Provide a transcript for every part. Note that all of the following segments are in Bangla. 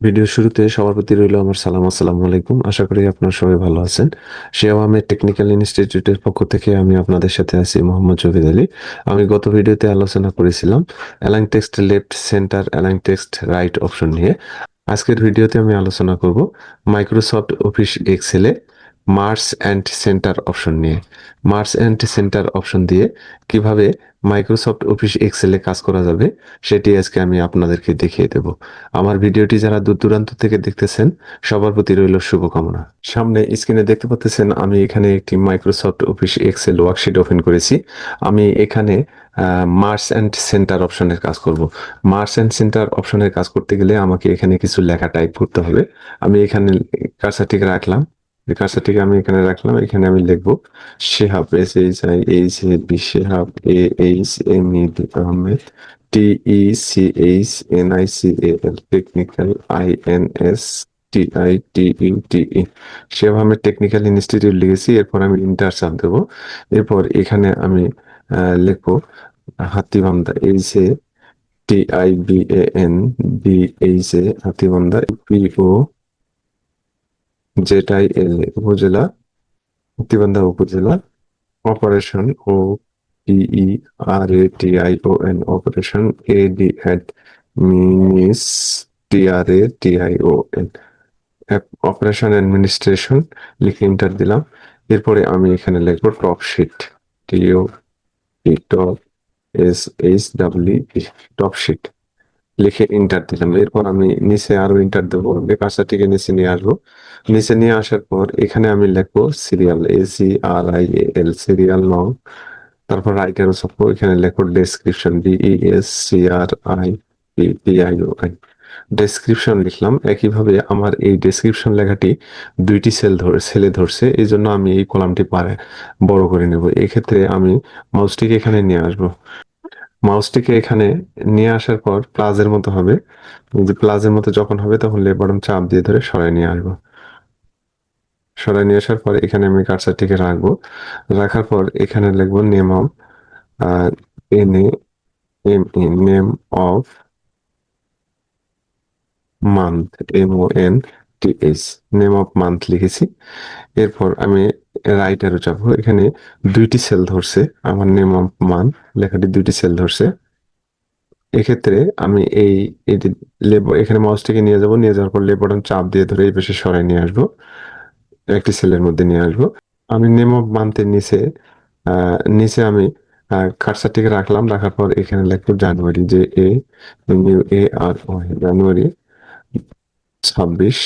ভিডিও শুরুতে সবার প্রতি রইল আমার সালাম, আসসালামু আলাইকুম। আশা করি আপনার সবাই ভালো আছেন। শেওয়া আহমেদ টেকনিক্যাল ইনস্টিটিউটের পক্ষ থেকে আমি আপনাদের সাথে আছি মোহাম্মদ জহিদ আলী। আমি গত ভিডিওতে আলোচনা করেছিলাম along text left center, along text right option নিয়ে। আজকের ভিডিওতে আমি আলোচনা করব মাইক্রোসফট অফিস এক্সেলে। মার্স অ্যান্ড সেন্টার অপশন নিয়ে। মার্স অ্যান্ড সেন্টার অপশন দিয়ে কীভাবে মাইক্রোসফট অফিস এক্সেলে কাজ করা যাবে, সেটি আজকে আমি আপনাদেরকে দেখিয়ে দেব। আমার ভিডিওটি যারা দূর দূরান্ত থেকে দেখতেছেন, সবার প্রতি রইল শুভকামনা। সামনে স্ক্রিনে দেখতে পাচ্ছেন আমি এখানে একটি Microsoft office Excel worksheet open করেছি। আমি এখানে মার্স অ্যান্ড সেন্টার অপশনের কাজ করব। মার্স অ্যান্ড সেন্টার অপশনের কাজ করতে গেলে আমাকে এখানে কিছু লেখা টাইপ করতে হবে। আমি এখানে কার্সারটিকে রাখলাম। কার্সারটিকে আমি এখানে রাখলাম, এখানে আমি লিখব Shehab S H I H A B Shehab A H M E D Ahmed, T E C H N I C A L technical I N S T I T U T E. Shehab Ahmed technical institute লিখেছি, এরপর আমি ইন্টার চাপ দেবো। এরপর এখানে আমি লিখব Hatibandha H A T I B A N B H A Hatibandha P O L উপজেলা হাতিবান্ধা উপজেলা operation O E R A T I O N operation A D at মিনিস T R A T I O N operation administration লিখে এন্টার দিলাম। এরপরে আমি এখানে লিখব top sheet T O top S H W top sheet লিখে ইন্টার দিলাম। এরপর আমি নিচে আরও এন্টার দেবো কাজটাটিকে নিচে নিয়ে আসব। নিচে নিয়ে আসার পর এখানে আমি লিখব serial S C R I A L serial নং তারপর রাইট অ্যারো চাপবো এখানে লিখব description D E S C R I P P I O I description লিখলাম, একইভাবে আমার এই ডেসক্রিপশন লেখাটি দুইটি সেল ধরে সেলে ধরছে এই জন্য আমি এই কলামটি পারে বড় করে নেব। এক্ষেত্রে আমি মাউসটিকে এখানে নিয়ে আসব। মাউসটিকে এখানে নিয়ে আসার পর প্লাজের মতো হবে। প্লাজের মতো যখন হবে, তখন লেফট চাপ দিয়ে ধরে সরাই নিয়ে আসব। সরাই নিয়ে আসার পর এখানে আমি কার্সারটিকে রাখব। রাখার পর এখানে লিখব name of N M A name of month M O N T H name of month লিখেছি। এরপর আমি রাইট অ্যারো চাপবো এখানে দুইটি সেল ধরছে, আমার নেম অফ মান্থ লেখাটি দুইটি সেল ধরছে। এক্ষেত্রে আমি এই এই এখানে মাউসটিকে নিয়ে যাব, নিয়ে যাওয়ার পর লেফট চাপ দিয়ে ধরে এই পাশে সরাই নিয়ে আসব। একটি সেলের মধ্যে নিয়ে আসব। আমি নেম অফ মান্থের নিচে নিচে আমি কার্সারটিকে রাখলাম, রাখার পর এখানে লিখব জানুয়ারি, যে এ এ আর ও, জানুয়ারি ছাব্বিশ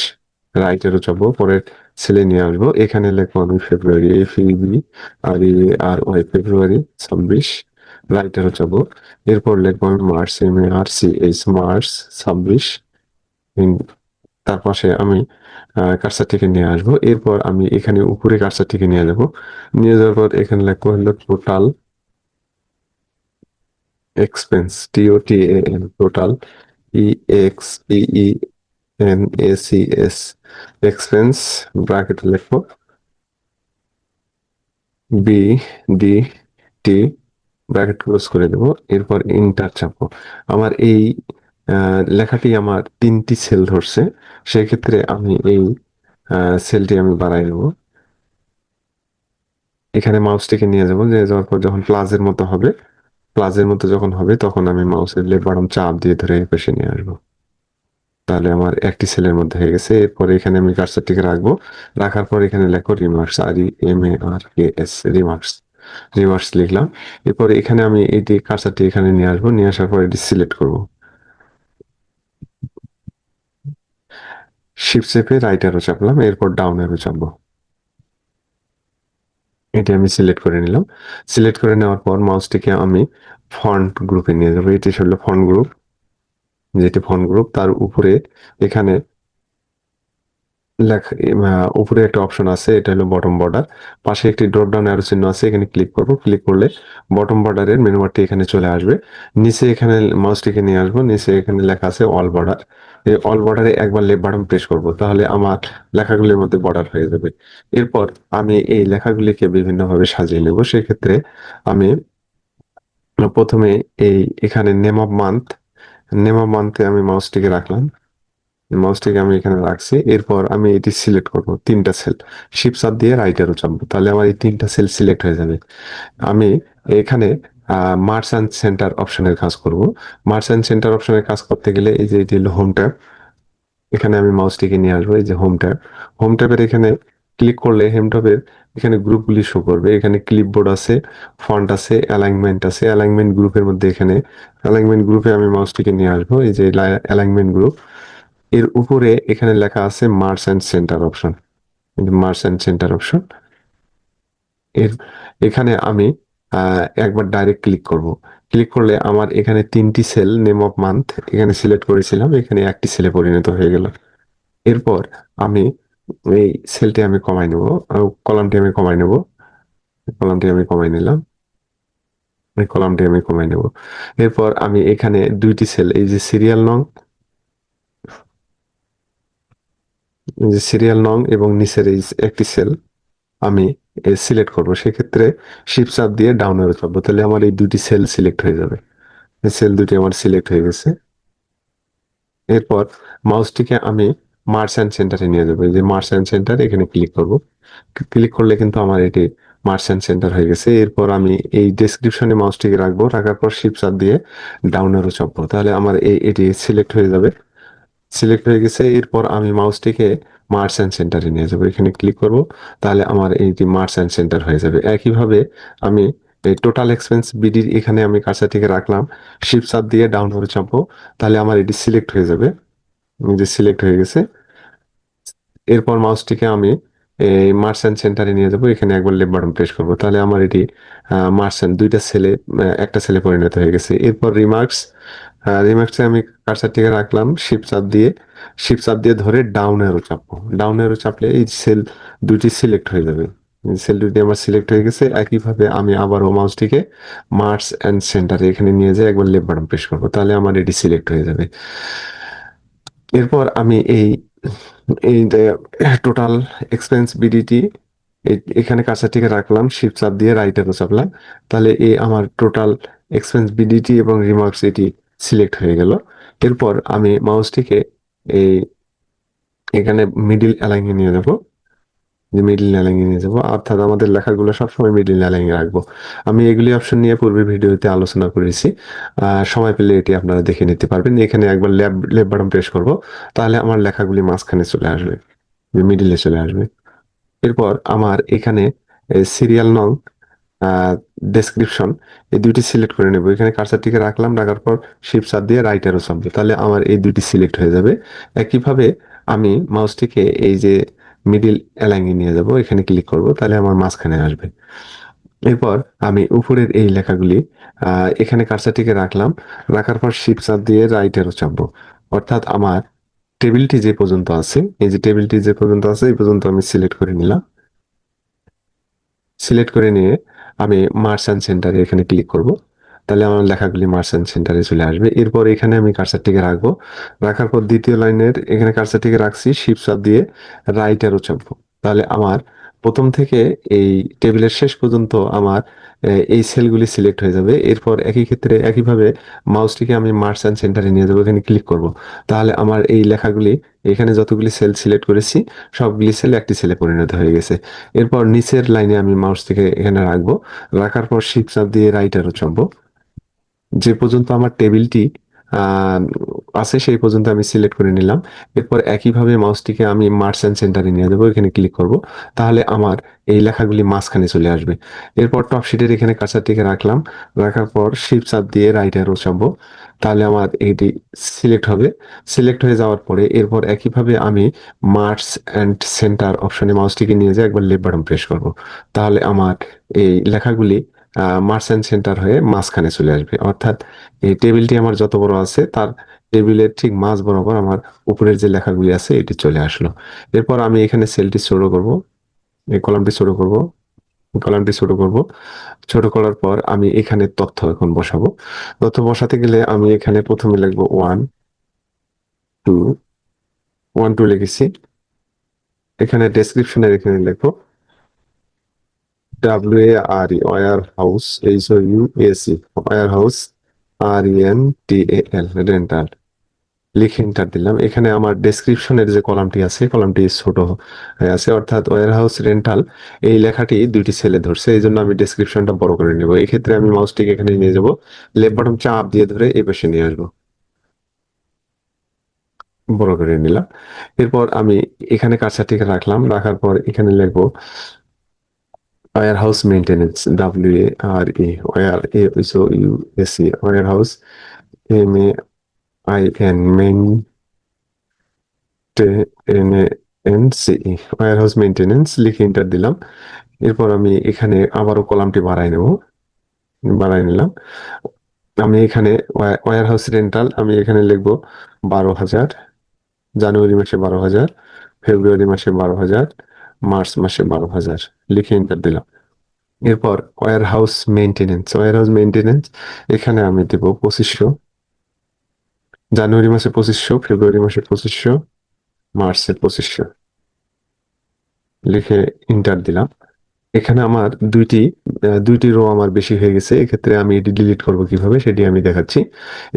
রাইটেরও যাব পরে ছেলে নিয়ে আসব। এখানে লিখব আমি February F B R E R Y February ছাব্বিশ। রাইটেরও যাব। এরপর লিখব আমি March M A R C H March ছাব্বিশ। তার পাশে আমি কার্সারটিকে নিয়ে আসব। এরপর আমি এখানে উপরে কার্সারটিকে নিয়ে যাব। নিয়ে যাওয়ার পর এখানে লিখব হলো total expense T O T A N total E X E N A C S expense bracket লিখব B D T bracket close করে দেবো, এরপর ইন্টার চাপবো আমার এই লেখাটি আমার তিনটি সেল ধরছে, সেক্ষেত্রে আমি এই সেলটি আমি বাড়াই দেবো এখানে মাউসটিকে নিয়ে যাব, নিয়ে যাওয়ার পর যখন প্লাজের মতো হবে প্লাজের মতো যখন হবে, তখন আমি মাউসের লেফট বাটন চাপ দিয়ে ধরে এই পাশে নিয়ে আসব। তাহলে আমার একটি সেলের মধ্যে হয়ে গেছে। এরপরে এখানে আমি কার্সারটিকে রাখব। রাখার পর এখানে লেখো remarks R E M A R K S remarks remarks লিখলাম। এরপরে এখানে আমি এটি কার্সারটি এখানে নিয়ে আসব। নিয়ে আসার পর এটি সিলেক্ট করব। শিফট চেপে রাইট অ্যারো চাপলাম। এরপর ডাউন অ্যারো চাপবো। এটি আমি সিলেক্ট করে নিলাম। সিলেক্ট করে নেওয়ার পর মাউসটিকে আমি ফন্ট গ্রুপে নিয়ে যাব। এটি হলো ফন্ট গ্রুপ যেটি ফন্ট গ্রুপ, তার উপরে এখানে লেখা উপরে একটা অপশন আছে, এটা হলো বটম বর্ডার পাশে একটি ড্রপ ডাউন অ্যারো চিহ্ন আছে, এখানে ক্লিক করব। ক্লিক করলে বটম বর্ডারের মেনু বারটি এখানে চলে আসবে। নিচে এখানে মাউসটিকে নিয়ে আসব, নিচে এখানে লেখা আছে অল বর্ডার এই অল বর্ডারে একবার লেফট বাটন প্রেস করব, তাহলে আমার লেখাগুলির মধ্যে বর্ডার হয়ে যাবে। এরপর আমি এই লেখাগুলিকে বিভিন্নভাবে সাজিয়ে নেব। সেক্ষেত্রে আমি প্রথমে এই এখানে নেম অফ মান্থ নেম মান্থে আমি মাউসটিকে রাখলাম। মাউসটাকে আমি এখানে রাখছি। এরপর আমি এটি সিলেক্ট করব, তিনটা সেল শিপসার দিয়ে রাইট অ্যারো চাপবো, তাহলে আমার এই তিনটা সেল সিলেক্ট হয়ে যাবে। আমি এখানে মার্চেন্ট সেন্টার অপশনের কাজ করব। মার্চেন্ট সেন্টার অপশনের কাজ করতে গেলে এই যে এটি হলো হোম ট্যাব এখানে আমি মাউসটিকে নিয়ে আসব, এই যে হোম ট্যাব হোম ট্যাবের এখানে ক্লিক করলে হোম ট্যাবের এখানে গ্রুপগুলি শো করবে। এখানে ক্লিপবোর্ড আছে ফন্ট আছে অ্যালাইনমেন্ট আছে। অ্যালাইনমেন্ট গ্রুপের মধ্যে এখানে অ্যালাইনমেন্ট গ্রুপে আমি মাউসটিকে নিয়ে আসব, এই যে অ্যালাইনমেন্ট গ্রুপ এর উপরে এখানে লেখা আছে merge and center option merge and center option এর এখানে আমি একবার ডাইরেক্ট ক্লিক করব। ক্লিক করলে আমার এখানে তিনটি সেল নেম অফ মান্থ এখানে সিলেক্ট করেছিলাম, এখানে একটি সেলে পরিণত হয়ে গেল। এরপর আমি এই সেলটি আমি কমাই নেব কলামটি আমি কমাই নেব কলামটি আমি কমাই নিলাম, এই কলামটি আমি কমাই নেব। এরপর আমি এখানে দুইটি সেল এই যে সিরিয়াল নং যে সিরিয়াল নং এবং নিচের এই একটি সেল আমি সিলেক্ট করব। সেক্ষেত্রে শিপ চাপ দিয়ে ডাউন এরো চাপবো। তাহলে আমার এই দুটি সেল সিলেক্ট হয়ে যাবে। সেল দুটি আমার সিলেক্ট হয়ে গেছে। এরপর মাউসটিকে আমি মার্চ অ্যান্ড সেন্টারে নিয়ে যাব। যে মার্চ অ্যান্ড সেন্টার এখানে ক্লিক করব। ক্লিক করলে কিন্তু আমার এটি মার্চ অ্যান্ড সেন্টার হয়ে গেছে। এরপর আমি এই ডেসক্রিপশনে মাউসটিকে রাখব। রাখার পর শিপ চাপ দিয়ে ডাউন এরো চাপবো। তাহলে আমার এই এটি সিলেক্ট হয়ে যাবে। সিলেক্ট হয়ে গেছে। এরপর আমি মাউসটিকে মার্চ অ্যান্ড সেন্টারে নিয়ে যাব। এখানে ক্লিক করব। তাহলে আমার এইটি মার্চ অ্যান্ড সেন্টার হয়ে যাবে। একইভাবে আমি এই টোটাল এক্সপেন্স বিডির এখানে আমি কাছাটিকে রাখলাম। শিপ সাপ দিয়ে ডাউন করে চাপবো। তাহলে আমার এটি সিলেক্ট হয়ে যাবে। যে সিলেক্ট হয়ে গেছে। এরপর মাউসটিকে আমি এই মার্চেন্ট সেন্টারে নিয়ে যাব। এখানে একবার লেফট বাটন প্রেস করব। তাহলে আমার এটি মার্চেন্ট দুইটা সেলে একটা সেলে পরিণত হয়ে গেছে। এরপর রিমার্কস রিমার্কসে আমি কার্সারটিকে রাখলাম শিপ চাপ দিয়ে। শিপ চাপ দিয়ে ধরে ডাউন এরো চাপবো। ডাউন এরো চাপলে এই সেল দুটি সিলেক্ট হয়ে যাবে। সেল দুটি আমার সিলেক্ট হয়ে গেছে। একইভাবে আমি আবারও মাউসটিকে মার্চ অ্যান্ড সেন্টারে এখানে নিয়ে যাই। একবার লেফট বাটন প্রেস করব। তাহলে আমার এটি সিলেক্ট হয়ে যাবে। এরপর আমি এই এই টোটাল এক্সপেন্স বিডিটি এখানে কাছাটিকে রাখলাম শিফট চাপ দিয়ে রাইট চাপলাম। তাহলে এই আমার টোটাল এক্সপেন্স বিডিটি এবং রিমার্কস এটি সিলেক্ট হয়ে গেল। এরপর আমি মাউসটিকে এই, এখানে মিডিল অ্যালাইনে নিয়ে যাব যে মিডিল অ্যালাইনে নিয়ে যাব। অর্থাৎ আমাদের লেখাগুলো সবসময় মিডিল অ্যালাইনে রাখব। আমি এগুলি অপশন নিয়ে পূর্বে ভিডিওতে আলোচনা করেছি। সময় পেলে এটি আপনারা দেখে নিতে পারবেন। এখানে একবার লেফট লেফট বাটন প্রেস করব। তাহলে আমার লেখাগুলি মাঝখানে চলে আসবে মিডিলে চলে আসবে। এরপর আমার এখানে সিরিয়াল নং ডেসক্রিপশন এই দুইটি সিলেক্ট করে নেব। এখানে কার্সারটিকে রাখলাম, রাখার পর শিপ সার দিয়ে রাইট অ্যারো তাহলে আমার এই দুইটি সিলেক্ট হয়ে যাবে। একইভাবে আমি মাউসটিকে এই যে মিডিল অ্যালাইনে নিয়ে যাব, এখানে ক্লিক করব, তাহলে আমার মাঝখানে আসবে। এরপর আমি উপরের এই লেখাগুলি এখানে কার্সারটিকে রাখলাম, রাখার পর শিপ চাপ দিয়ে রাইট অ্যারো চাপবো। অর্থাৎ আমার টেবিলটি যে পর্যন্ত আছে, এই যে টেবিলটি যে পর্যন্ত আছে, এই পর্যন্ত আমি সিলেক্ট করে নিলাম। সিলেক্ট করে নিয়ে আমি মার্চেন্ট সেন্টারে এখানে ক্লিক করব। তাহলে আমার লেখাগুলি মার্চেন্ট সেন্টারে চলে আসবে। এরপর এখানে আমি কার্সারটিকে রাখব। রাখার পর দ্বিতীয় লাইনের এখানে কার্সারটিকে রাখছি শিপসাপ দিয়ে রাইট অ্যারো চাপবো। তাহলে আমার প্রথম থেকে এই টেবিলের শেষ পর্যন্ত আমার এই সেলগুলি সিলেক্ট হয়ে যাবে। এরপর একই ক্ষেত্রে একইভাবে মাউসটিকে আমি মার্চেন্ট সেন্টারে নিয়ে যাব, এখানে ক্লিক করব। তাহলে আমার এই লেখাগুলি, এখানে যতগুলি সেল সিলেক্ট করেছি, সবগুলি সেল একটি সেলে পরিণত হয়ে গেছে। এরপর নিচের লাইনে আমি মাউস থেকে এখানে রাখব। রাখার পর শিপ চাপ দিয়ে রাইট অ্যারো চাপবো। যে পর্যন্ত আমার টেবিলটি আছে সেই পর্যন্ত আমি সিলেক্ট করে নিলাম। এরপর একইভাবে মাউসটিকে আমি মার্চেন্ট সেন্টারে নিয়ে যাব, এখানে ক্লিক করব। তাহলে আমার এই লেখাগুলি মাঝখানে চলে আসবে। এরপর টপ শিটের এখানে কাঁচাটিকে রাখলাম। রাখার পর শিপ চাপ দিয়ে রাইট অ্যারো তাহলে আমার এটি সিলেক্ট হবে। সিলেক্ট হয়ে যাওয়ার পরে এরপর একইভাবে আমি মার্চ অ্যান্ড সেন্টার অপশনে মাউসটিকে নিয়ে যাই একবার লেফট বাটন প্রেস করব। তাহলে আমার এই লেখাগুলি মার্চেন্ট সেন্টার হয়ে মাঝখানে চলে আসবে। অর্থাৎ এই টেবিলটি আমার যত বড় আছে, তার টেবিলের ঠিক মাঝ বরাবর আমার উপরের যে লেখাগুলি আছে, এটি চলে আসলো। এরপর আমি এখানে সেলটি ছোট করব, এই কলামটি ছোট করব কলামটি ছোট করব। ছোট করার পর আমি এখানে তথ্য এখন বসাবো। তথ্য বসাতে গেলে আমি এখানে প্রথমে লিখব ওয়ান টু ওয়ান টু লিখেছি। এখানে ডেসক্রিপশনের এখানে লিখব। W A R E warehouse H O U A C warehouse R E N T A L rental লিখে এন্টার দিলাম। এখানে আমার ডেসক্রিপশনের যে কলামটি আছে কলামটি ছোট আছে, অর্থাৎ ওয়ার হাউস রেন্টাল এই লেখাটি দুইটি সেলে ধরছে, এই জন্য আমি ডেসক্রিপশনটা বড় করে নেব। এই ক্ষেত্রে আমি মাউসটিকে এখানে নিয়ে যাব লেফট বাটন চাপ দিয়ে ধরে এই পাশে নিয়ে আসব। বড় করে নিলাম। এরপর আমি এখানে কার্সারটিকে রাখলাম, রাখার পর এখানে লিখব warehouse maintenance W A R E ware A ইসো U S C warehouse M A I N main N A N C E warehouse maintenance লিখে এন্টার দিলাম। এরপর আমি এখানে আবারও কলামটি বাড়াই নেব। বাড়াই নিলাম। আমি এখানে ওয়ার হাউস রেন্টাল আমি এখানে লিখব বারো হাজার, জানুয়ারি মাসে বারো হাজার, ফেব্রুয়ারি মাসে বারো হাজার মার্চ মাসে বারো হাজার। লিখে এন্টার দিলাম। এরপর warehouse maintenance warehouse maintenance এখানে আমি দেব পঁচিশশো। জানুয়ারি মাসে পঁচিশশো, ফেব্রুয়ারি মাসে পঁচিশশো, মার্চে পঁচিশশো। লিখে ইন্টার দিলাম। এখানে আমার দুইটি দুইটি রো আমার বেশি হয়ে গেছে। এক্ষেত্রে আমি এটি ডিলিট করব কীভাবে সেটি আমি দেখাচ্ছি।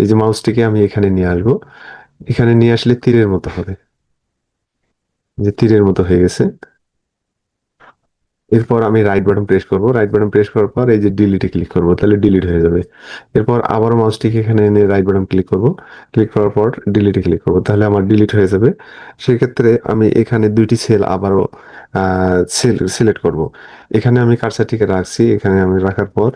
এই যে মাউসটিকে আমি এখানে নিয়ে আসব। এখানে নিয়ে আসলে তীরের মতো হবে। যে তীরের মতো হয়ে গেছে। এরপর আমি রাইট বাটন প্রেস করব। রাইট বাটন প্রেস করার পর এই যে ডিলিটে ক্লিক করব, তাহলে ডিলিট হয়ে যাবে। এরপর আবার মাউসটিকে এখানে এনে রাইট বাটন ক্লিক করব। ক্লিক করার পর ডিলিটে ক্লিক করব, তাহলে আমার ডিলিট হয়ে যাবে। সেক্ষেত্রে আমি এখানে দুইটি সেল আবারও সিলেক্ট করব। এখানে আমি কার্সারটিকে রাখছি। এখানে আমি রাখার পর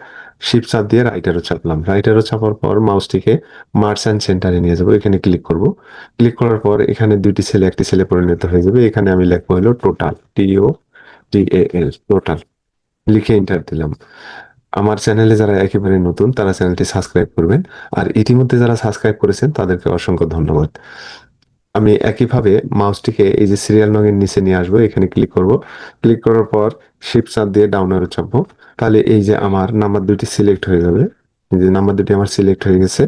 শিপ চাপ দিয়ে রাইটারও চাপলাম। রাইটারও চাপার পর মাউসটিকে মার্চ অ্যান্ড সেন্টারে নিয়ে যাব। এখানে ক্লিক করব। ক্লিক করার পর এখানে দুইটি সেলে একটি সেলে পরিণত হয়ে যাবে। এখানে আমি লিখব হলো টোটাল টিও টিএএল টোটাল লিখে এন্টার দিলাম। আমার চ্যানেলে যারা একেবারে নতুন, তারা চ্যানেলটি সাবস্ক্রাইব করবেন। আর ইতিমধ্যে যারা সাবস্ক্রাইব করেছেন, তাদেরকে অসংখ্য ধন্যবাদ। আমি একইভাবে মাউসটিকে এই যে সিরিয়াল নঙের নিচে নিয়ে আসব, এখানে ক্লিক করব। ক্লিক করার পর শিপ চাপ দিয়ে ডাউন আরও চাপবো। তাহলে এই যে আমার নাম্বার দুটি সিলেক্ট হয়ে যাবে। যে নাম্বার দুটি আমার সিলেক্ট হয়ে গেছে।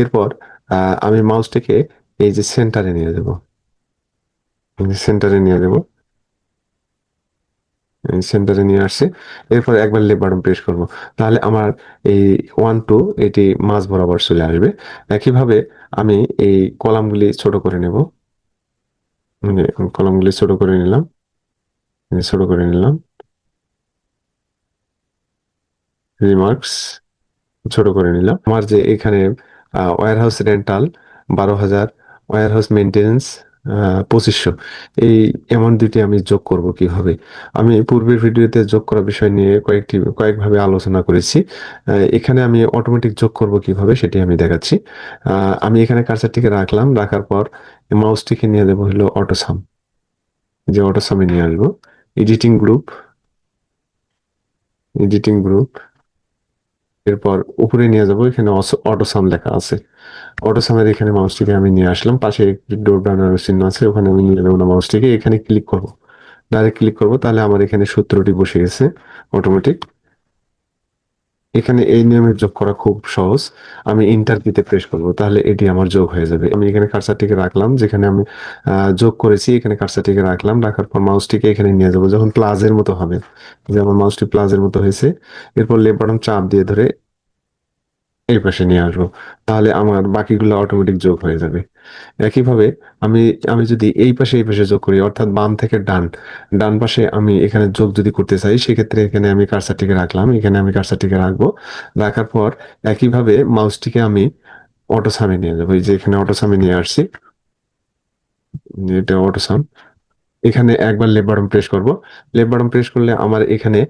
এরপর আমি মাউসটিকে এই যে সেন্টারে নিয়ে যাব। সেন্টারে নিয়ে যাব। সেন্টারে নিয়ে আসছে। এরপর একবার লেফট বাটন প্রেস করব। তাহলে আমার এই ওয়ান টু এটি মাঝ বরাবর চলে আসবে। একইভাবে আমি এই কলামগুলি ছোট করে নেব। মানে কলামগুলি ছোট করে নিলাম। ছোট করে নিলাম। রিমার্কস ছোট করে নিলাম। আমার যে এখানে ওয়ার হাউস রেন্টাল বারো হাজার ওয়ার হাউস মেনটেন্স পঁচিশশো। এই এমন দুটি আমি যোগ করব কীভাবে? আমি পূর্বের ভিডিওতে যোগ করা বিষয় নিয়ে কয়েকটি, কয়েকভাবে আলোচনা করেছি। এখানে আমি অটোমেটিক যোগ করব কীভাবে সেটি আমি দেখাচ্ছি। আমি এখানে কার্সারটিকে রাখলাম, রাখার পর মাউসটিকে নিয়ে দেবো হলো অটোসাম যে অটোসামে নিয়ে আসব। এডিটিং গ্রুপ এডিটিং গ্রুপ এরপর উপরে নিয়ে যাব, এখানে অটোসাম লেখা আছে। অটোসামের এখানে মাউসটিকে আমি নিয়ে আসলাম, পাশে একটি ডোর ডানার চিহ্ন আছে, ওখানে আমি নিয়ে যাব না মাউসটিকে এখানে ক্লিক করব। ডাইরেক্ট ক্লিক করব, তাহলে আমার এখানে সূত্রটি বসে গেছে অটোমেটিক এখানে এই নিয়মে যোগ করা খুব সহজ। আমি ইন্টার কিতে প্রেস করব, তাহলে এটি আমার যোগ হয়ে যাবে। আমি এখানে কার্সারটিকে রাখলাম, যেখানে আমি যোগ করেছি, এখানে কার্সারটিকে রাখলাম, রাখার পর মাউসটিকে এখানে নিয়ে যাব, যখন প্লাজের মতো হবে। যে আমার মাউসটি প্লাজের মতো হয়েছে, এরপর লেফট বাটন চাপ দিয়ে ধরে এই পাশে নিয়ে আসব। তাহলে আমার বাকিগুলো অটোমেটিক যোগ হয়ে যাবে। একইভাবে আমি আমি যদি এই পাশে এই পাশে যোগ করি, অর্থাৎ বাম থেকে ডান ডান পাশে আমি এখানে যোগ যদি করতে চাই, সেক্ষেত্রে এখানে আমি কার্সারটিকে রাখলাম, এখানে আমি কার্সারটিকে রাখব। রাখার পর একইভাবে মাউসটিকে আমি অটোসামে নিয়ে যাব। এই যে এখানে অটোসামে নিয়ে আসছি, এটা অটো সাম এখানে একবার লেফট বাটন প্রেস করব। লেফট বাটন প্রেস করলে আমার এখানে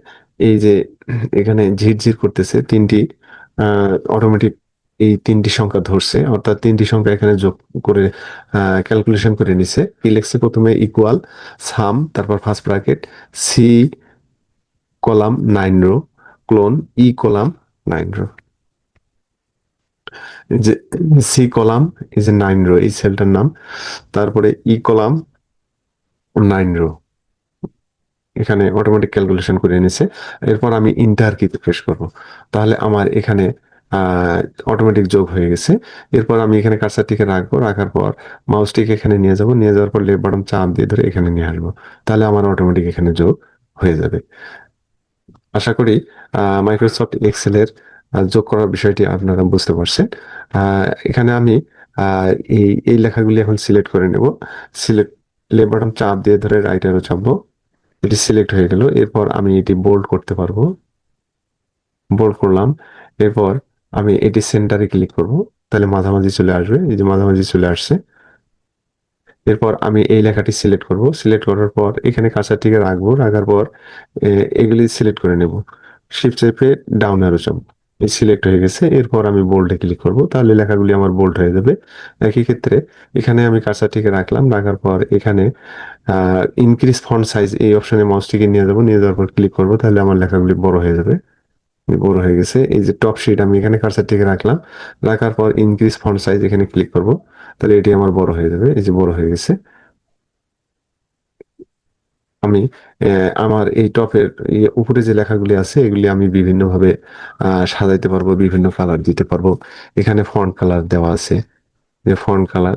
এই যে, এখানে ঝিরঝির করতেছে, তিনটি অটোমেটিক এই তিনটি সংখ্যা ধরছে, অর্থাৎ তিনটি সংখ্যা এখানে যোগ করে ক্যালকুলেশন করে নিছে। কি প্রথমে ইকুয়াল সাম তারপর first bracket C column nine row colon E column nine row যে সি কলাম এই যে নাইন রো এই সেলটার নাম। তারপরে ই কলাম নাইন রো এখানে অটোমেটিক ক্যালকুলেশন করে এনেছে এরপর আমি ইন্টার কিতে প্রেস করব। তাহলে আমার এখানে অটোমেটিক যোগ হয়ে গেছে। এরপর আমি এখানে কার্সারটিকে রাখব। রাখার পর মাউসটিকে এখানে নিয়ে যাব। নিয়ে যাওয়ার পর লেফট বাটন চাপ দিয়ে ধরে এখানে নিয়ে আসব। তাহলে আমার অটোমেটিক এখানে যোগ হয়ে যাবে। আশা করি মাইক্রোসফট এক্সেলের যোগ করার বিষয়টি আপনারা বুঝতে পারছেন। এখানে আমি এই এই লেখাগুলি এখন সিলেক্ট করে নেব। সিলেক্ট লেফট বাটন চাপ দিয়ে ধরে রাইট অ্যারো চাপবো। এটি সিলেক্ট হয়ে গেল। এরপর আমি এটি বোল্ড করতে পারব। বোল্ড করলাম। এরপর আমি এটি সেন্টারে ক্লিক করব। তাহলে মাঝামাঝি চলে আসবে। এই যে মাঝামাঝি চলে আসছে। এরপর আমি এই লেখাটি সিলেক্ট করব। সিলেক্ট করার পর এখানে কাঁচাটিকে রাখব। রাখার পর এগুলি সিলেক্ট করে নেব। শিফট চেপে ডাউন অ্যারো চাপ সিলেক্ট হয়ে গেছে। এরপর আমি বোল্ডে ক্লিক করব। তাহলে লেখাগুলি আমার বোল্ড হয়ে যাবে। একই ক্ষেত্রে এখানে আমি কাঁচাটিকে রাখলাম। রাখার পর এখানে ইনক্রিজ ফন্ট সাইজ এই অপশনে মাউসটিকে নিয়ে যাব। নিয়ে যাওয়ার পর ক্লিক করব। তাহলে আমার লেখাগুলি বড় হয়ে যাবে। বড় হয়ে গেছে। এই যে টপ শিট আমি এখানে কার্সারটিকে রাখলাম। রাখার পর ইনক্রিজ ফন্ট সাইজ এখানে ক্লিক করব। তাহলে এটি আমার বড় হয়ে যাবে। এই যে বড় হয়ে গেছে। আমি আমার এই টপের উপরে যে লেখাগুলি আছে, এগুলি আমি বিভিন্নভাবে সাজাইতে পারব, বিভিন্ন কালার দিতে পারব। এখানে ফন্ট কালার দেওয়া আছে। যে ফন্ট কালার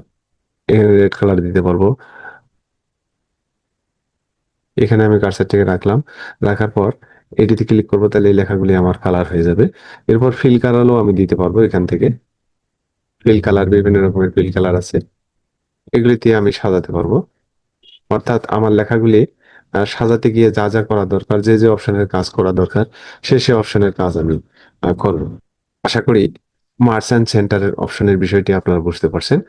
এখানে রেড কালার দিতে পারব। এখানে আমি কার্সারটিকে রাখলাম। রাখার পর এটিতে ক্লিক করব, তাহলে এই লেখাগুলি আমার কালার হয়ে যাবে। এরপর ফিল কালারও আমি দিতে পারব এখান থেকে। ফিল কালার বিভিন্ন রকমের ফিল কালার আছে। এগুলিতে আমি সাজাতে পারব। অর্থাৎ আমার লেখাগুলি সাজাতে গিয়ে যা যা করা দরকার, যে যে অপশনের কাজ করা দরকার, সে সে অপশনের কাজ আমি করব। আশা করি মার্চেন্ট সেন্টারের অপশনের বিষয়টি আপনারা বুঝতে পারছেন।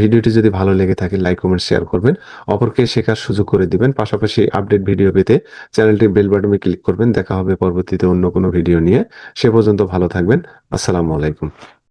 ভিডিওটি যদি ভালো লেগে থাকে লাইক কমেন্ট শেয়ার করবেন। অপরকে শেখার সুযোগ করে দিবেন। পাশাপাশি আপডেট ভিডিও পেতে চ্যানেলটি বেল বাটনে ক্লিক করবেন। দেখা হবে পরবর্তীতে অন্য কোনো ভিডিও নিয়ে। সে পর্যন্ত ভালো থাকবেন। আসসালামু আলাইকুম।